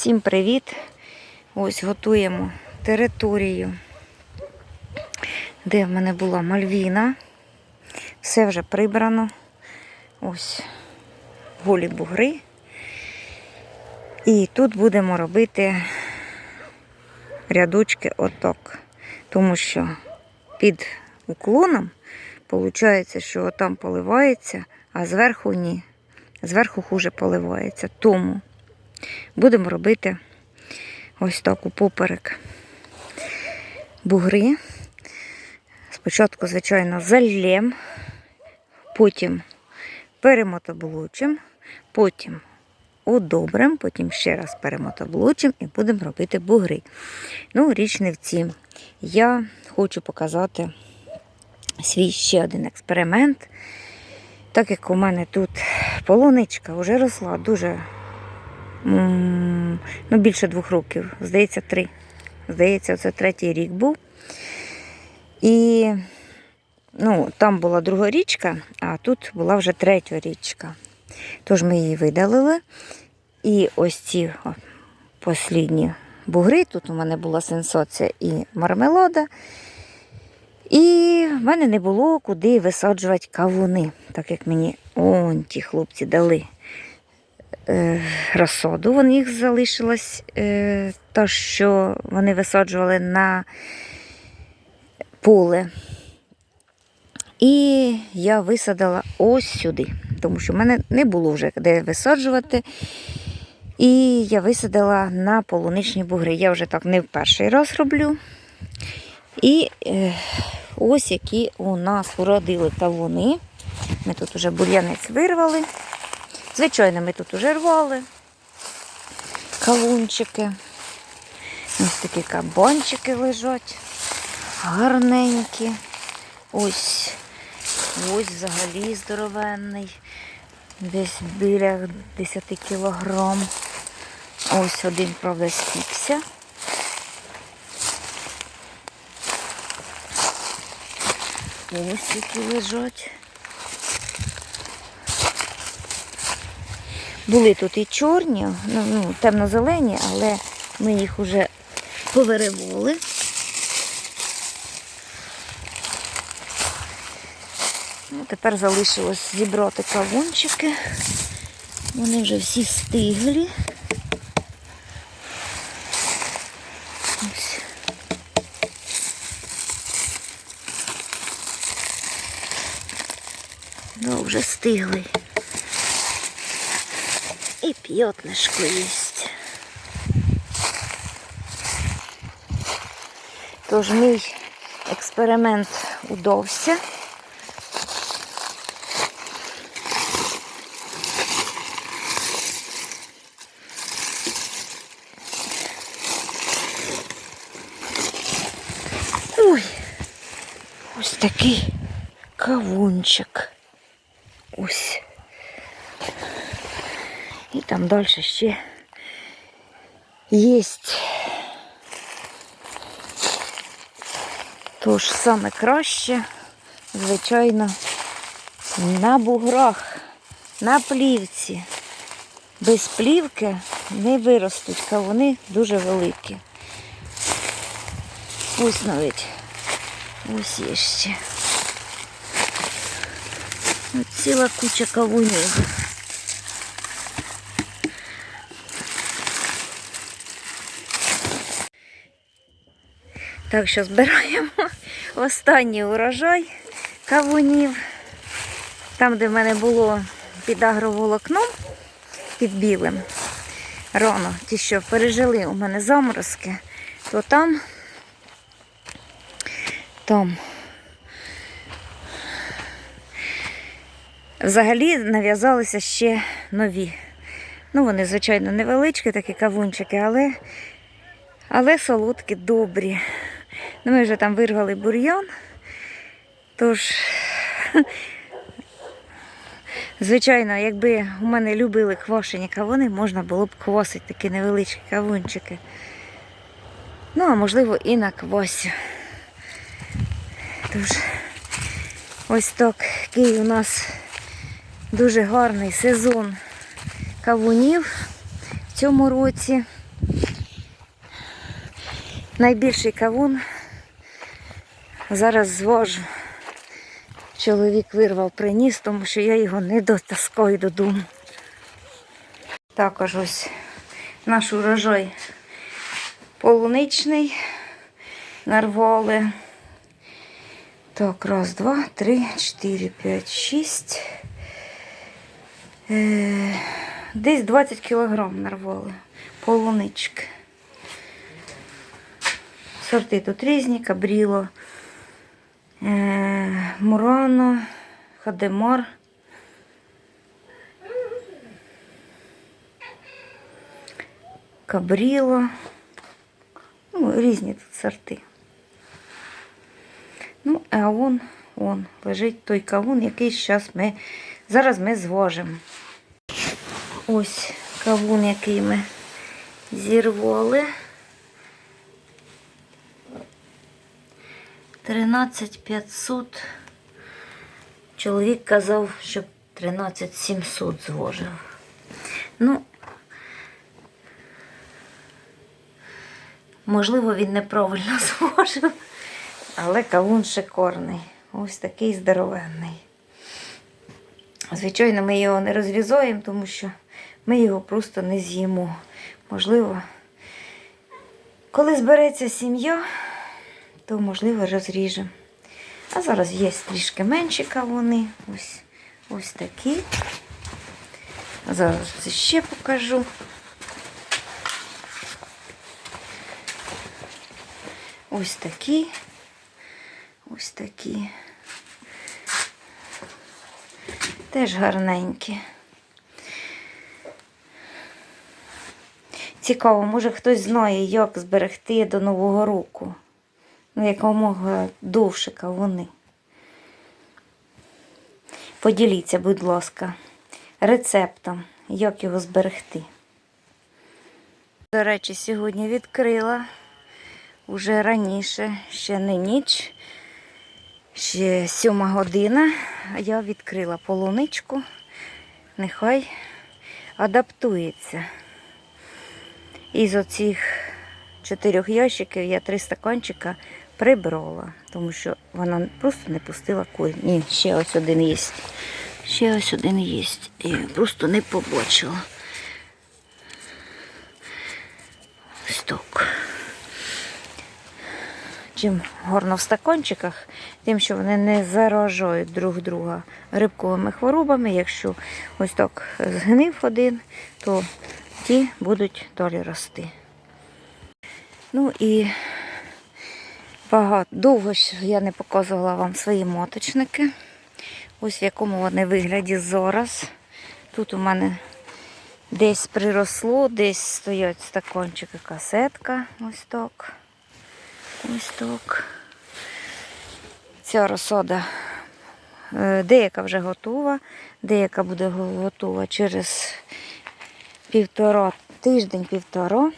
Всім привіт! Ось готуємо територію, де в мене була мальвіна. Все вже прибрано. Ось голі бугри. І тут будемо робити рядочки отак. Тому що під уклоном виходить, що там поливається, а зверху ні. Зверху хуже поливається. Тому будемо робити ось так у поперек бугри. Спочатку, звичайно, зальємо, потім перемотоблучимо, потім удобрим, потім ще раз перемотоблучимо і будемо робити бугри. Ну, річ не в цім. Я хочу показати свій ще один експеримент. Так як у мене тут полуничка вже росла дуже ну, більше двох років, здається, три. Здається, це третій рік був. І ну, там була друга річка, а тут була вже третя річка. Тож ми її видалили. І ось ці послідні бугри, тут у мене була сенсація і мармелада. І в мене не було куди висаджувати кавуни, так як мені он ті хлопці дали е, розсаду. Вони їх залишилось, е, та, що вони висаджували на поле. І я висадила ось сюди, тому що в мене не було вже де висаджувати. І я висадила на полуничні бугри. Я вже так не в перший раз роблю. І е, ось які у нас уродили кавуни. Ми тут уже бур'янець вирвали. Звичайно, ми тут уже рвали кавунчики. Ось такі кабанчики лежать. Гарненькі. Ось, ось взагалі здоровенний. Десь біля 10 кілограм. Ось один, правда, спікся. Ось які лежать. Були тут і чорні, ну, ну, темно-зелені, але ми їх вже повиривали. Ну, тепер залишилось зібрати кавунчики. Вони вже всі стиглі. Ось. Ну, вже стиглий. І п'ятнишко єсть. Тож мій експеримент удався. Ой, ось такий кавунчик. Ось. І там далі ще є. Тож саме краще, звичайно, на буграх, на плівці. Без плівки не виростуть, кавуни дуже великі. Ось навіть ось є ще. Ось ціла куча кавунів. Так що збираємо останній урожай кавунів. Там, де в мене було під агроволокном, під білим, рано, ті, що пережили у мене заморозки, то там, там взагалі нав'язалися ще нові. Ну, вони, звичайно, невеличкі, такі кавунчики, але але солодкі, добрі. Ну, Ми вже там вирвали бур'ян. Тож, звичайно, якби у мене любили квашені кавуни, можна було б квасити такі невеличкі кавунчики. Ну, а можливо, і на квасі. Тож, ось такий у нас дуже гарний сезон кавунів в цьому році. найбільший кавун. Зараз звожу. Чоловік вирвав, приніс, тому що я його не дотаскаю додому. Також ось наш урожай полуничний нарвали. Так, раз, два, три, чотири, п'ять, шість. Е, десь 20 кілограм нарвали полунички. Сорти тут різні, кабріло, мурано, хадемар. Кабріло. Ну, різні тут сорти. Ну, а он, он лежить той кавун, який зараз ми, зараз ми звожимо. Ось кавун, який ми зірвали. 13500. Чоловік казав, щоб 13700 звожив. Ну, можливо, він неправильно звожив, але кавун шикарний. Ось такий здоровенний. Звичайно, ми його не розрізаємо, тому що ми його просто не з'їмо. Можливо, коли збереться сім'я, то, можливо, розріжемо. А зараз є трішки менші кавуни. Ось, ось такі. Зараз це ще покажу. Ось такі. Ось такі. Теж гарненькі. Цікаво, може хтось знає, як зберегти до Нового року. Ну, якомога довше кавуни. Поділіться, будь ласка, рецептом, як його зберегти. До речі, сьогодні відкрила уже раніше, ще не ніч, ще сьома година. Я відкрила полуничку. Нехай адаптується. Із оцих чотирьох ящиків я три стаканчика прибрала, тому що вона просто не пустила курі. Ні, ще ось один є. Ще ось один є. Я просто не побачила. Ось так. Чим гарно в стаканчиках, тим, що вони не заражають друг друга грибковими хворобами. Якщо ось так згнив один, то ті будуть далі рости. Ну і багато довго ж я не показувала вам свої моточники. Ось в якому вони вигляді зараз. Тут у мене десь приросло, десь стоять стакончики касетка. Ось так. Ось так. Ця розсада е, деяка вже готова, деяка буде готова через півтора тиждень-півтора.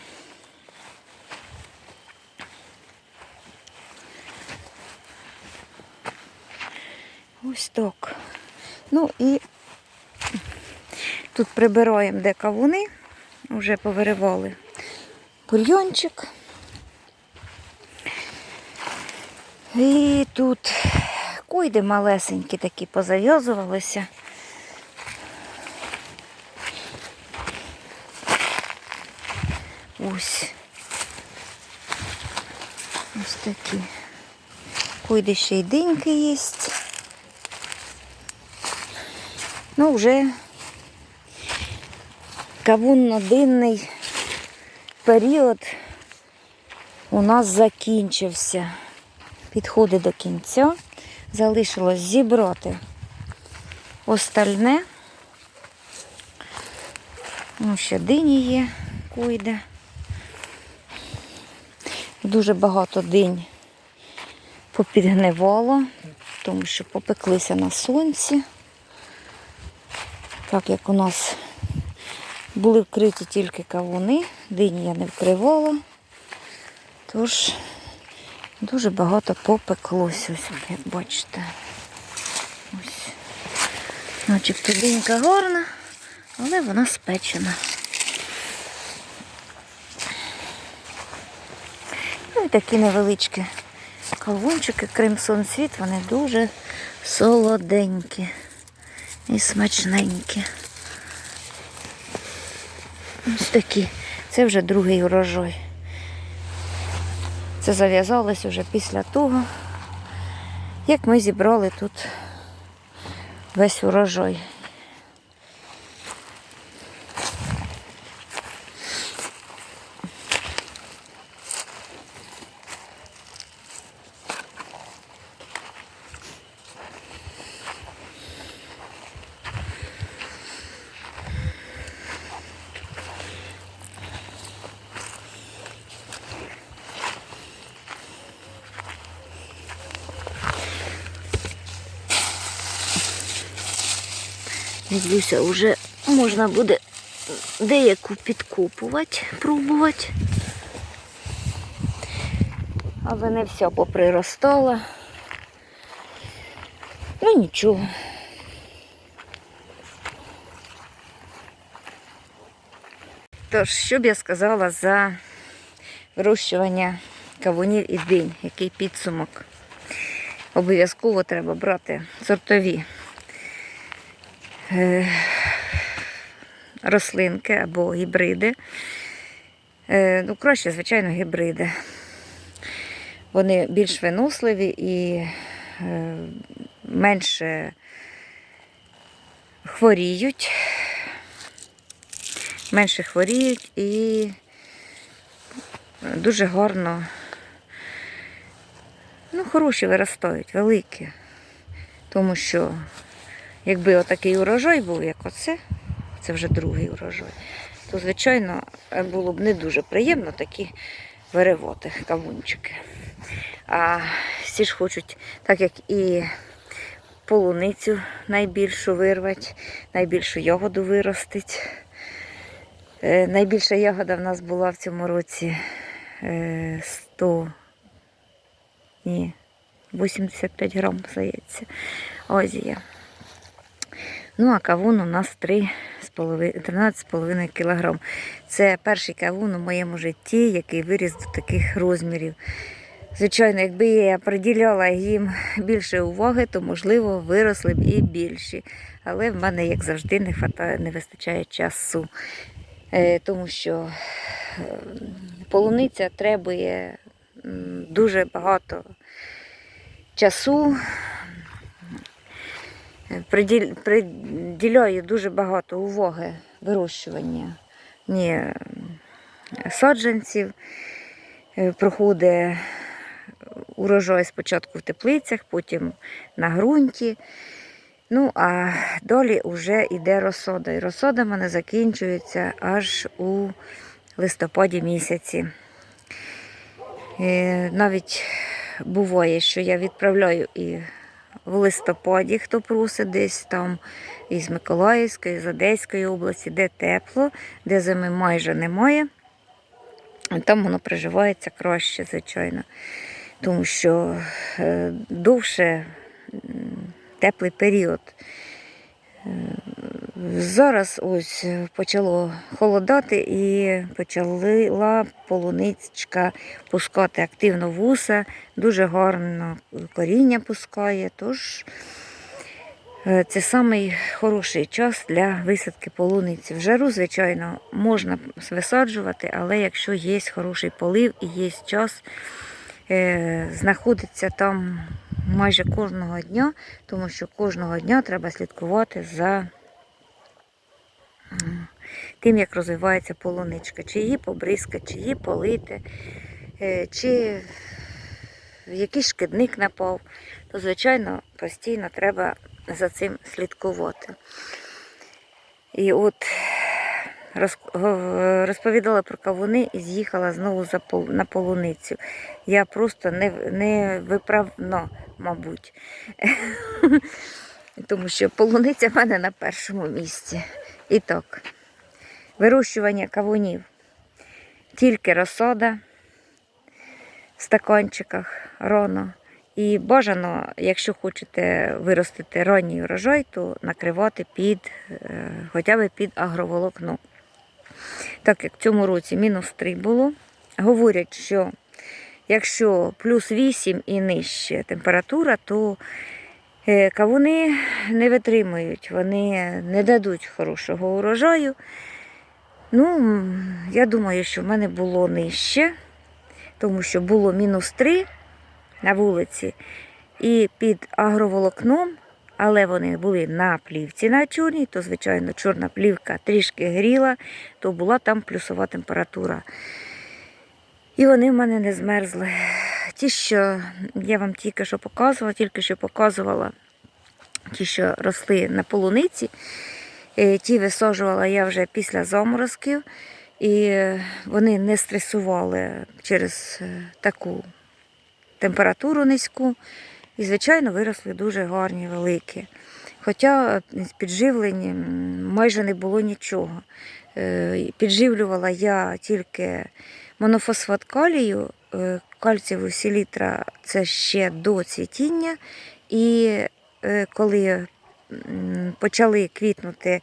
Ось так. Ну і тут прибираємо де кавуни, вже повиривали бульйончик. І тут куйди малесенькі такі позав'язувалися. Ось. Ось такі. Куйди ще й диньки є. Ну, вже кавунно-динний період у нас закінчився. Підходить до кінця. Залишилось зібрати остальне. Ну, ще дині є, куйде. Дуже багато динь попідгнивало, тому що попеклися на сонці. Так як у нас були вкриті тільки кавуни, дині я не вкривала. Тож дуже багато попеклося, ось, як бачите. Ось. Начебто динька гарна, але вона спечена. Ну, і такі невеличкі кавунчики, Кримсон світ, вони дуже солоденькі і смачненькі. Ось такі. Це вже другий урожай. Це зав'язалось вже після того, як ми зібрали тут весь урожай. Дивлюся, вже можна буде деяку підкупувати, пробувати. Але не все поприростало. Ну нічого. Тож, що б я сказала за вирощування кавунів і динь, який підсумок? Обов'язково треба брати сортові рослинки або гібриди. Е, Ну, краще, звичайно, гібриди. Вони більш виносливі і е, менше хворіють, менше хворіють і дуже гарно, ну, хороші виростають, великі. Тому що якби отакий урожай був, як оце, це вже другий урожай, то, звичайно, було б не дуже приємно такі виривати кавунчики. А всі ж хочуть, так як і полуницю найбільшу вирвати, найбільшу ягоду виростить. Е, Найбільша ягода в нас була в цьому році е, 100, ні, 85 грам, здається, Азія. Ну, а кавун у нас 13,5 кг. Це перший кавун у моєму житті, який виріс до таких розмірів. Звичайно, якби я приділяла їм більше уваги, то, можливо, виросли б і більші. Але в мене, як завжди, не хватає, не вистачає часу. Е, Тому що е, полуниця требує дуже багато часу, приділяю дуже багато уваги вирощування ні, саджанців. Е, Проходить урожай спочатку в теплицях, потім на ґрунті. Ну, а далі вже йде розсода. І розсода в мене закінчується аж у листопаді місяці. Е, Навіть буває, що я відправляю і в листопаді, хто просить десь там із Миколаївської, з Одеської області, де тепло, де зими майже немає. Там воно проживається краще, звичайно. Тому що е, довше теплий період. Е, Зараз ось почало холодати і почала полуничка пускати активно вуса, дуже гарно коріння пускає. Тож е, це самий хороший час для висадки полуниці. В жару, звичайно, можна висаджувати, але якщо є хороший полив і є час, е, знаходиться там майже кожного дня, тому що кожного дня треба слідкувати за тим, як розвивається полуничка, чи її побризкати, чи її полити, е, чи якийсь шкідник напав, то, звичайно, постійно треба за цим слідкувати. І от розповідала про кавуни і з'їхала знову на полуницю. Я просто не, не виправно, мабуть. Тому що полуниця в мене на першому місці. І так, вирощування кавунів. Тільки розсада в стаканчиках рано. І бажано, якщо хочете виростити ранній урожай, то накривати під, е, хоча б під агроволокно. Так як в цьому році мінус 3 було. Говорять, що якщо плюс 8 і нижче температура, то кавуни не витримують, вони не дадуть хорошого урожаю. Ну, я думаю, що в мене було нижче, тому що було мінус 3 на вулиці і під агроволокном, але вони були на плівці на чорній, то, звичайно, чорна плівка трішки гріла, то була там плюсова температура. І вони в мене не змерзли. Ті, що я вам тільки що показувала, тільки що показувала, ті, що росли на полуниці, е, ті висаджувала я вже після заморозків, і вони не стресували через е, таку температуру низьку. І, звичайно, виросли дуже гарні, великі. Хоча з підживленням майже не було нічого. Е, Підживлювала я тільки монофосфат калію, кальцієву селітра це ще до цвітіння. І е, коли почали квітнути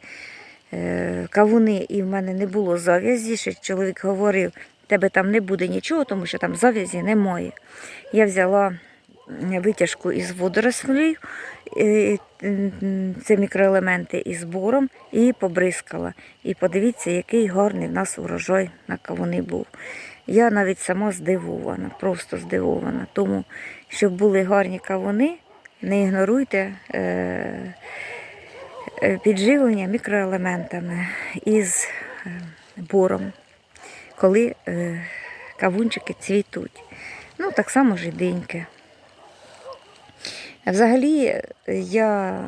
е, кавуни, і в мене не було зав'язі, ще чоловік говорив, тебе там не буде нічого, тому що там зав'язі немає. Я взяла витяжку із водорослів, це мікроелементи із бором, і побризкала. І подивіться, який гарний в нас урожай на кавуни був. Я навіть сама здивована, просто здивована. Тому, щоб були гарні кавуни, не ігноруйте е, е, підживлення мікроелементами із е, бором, коли кавунчики цвітуть. Ну, так само жиденьке. Взагалі, я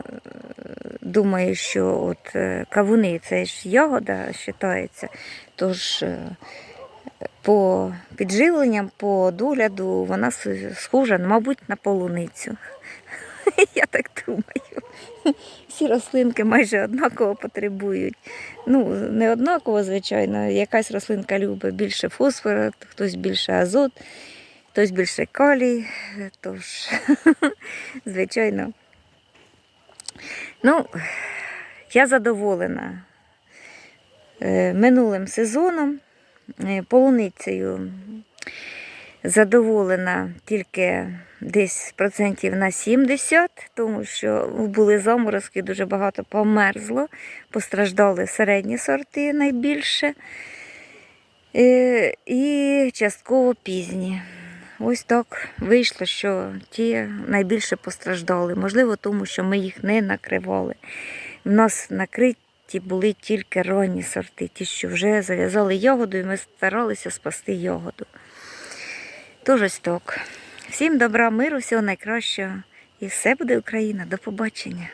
думаю, що от е, кавуни це ж ягода вважається, тож е, по підживленням, по догляду вона схожа, мабуть, на полуницю. Я так думаю. Всі рослинки майже однаково потребують. Ну, не однаково, звичайно. Якась рослинка любить більше фосфора, хтось більше азот, хтось більше калій. Тож, звичайно. Ну, я задоволена е, минулим сезоном, е, полуницею задоволена тільки десь процентів на 70, тому що були заморозки, дуже багато померзло, постраждали середні сорти найбільше е, і частково пізні. Ось так вийшло, що ті найбільше постраждали. Можливо, тому що ми їх не накривали. У нас накриті були тільки ранні сорти, ті, що вже зав'язали ягоду, і ми старалися спасти ягоду. Тож ось так. Всім добра, миру, всього найкращого. І все буде Україна. До побачення.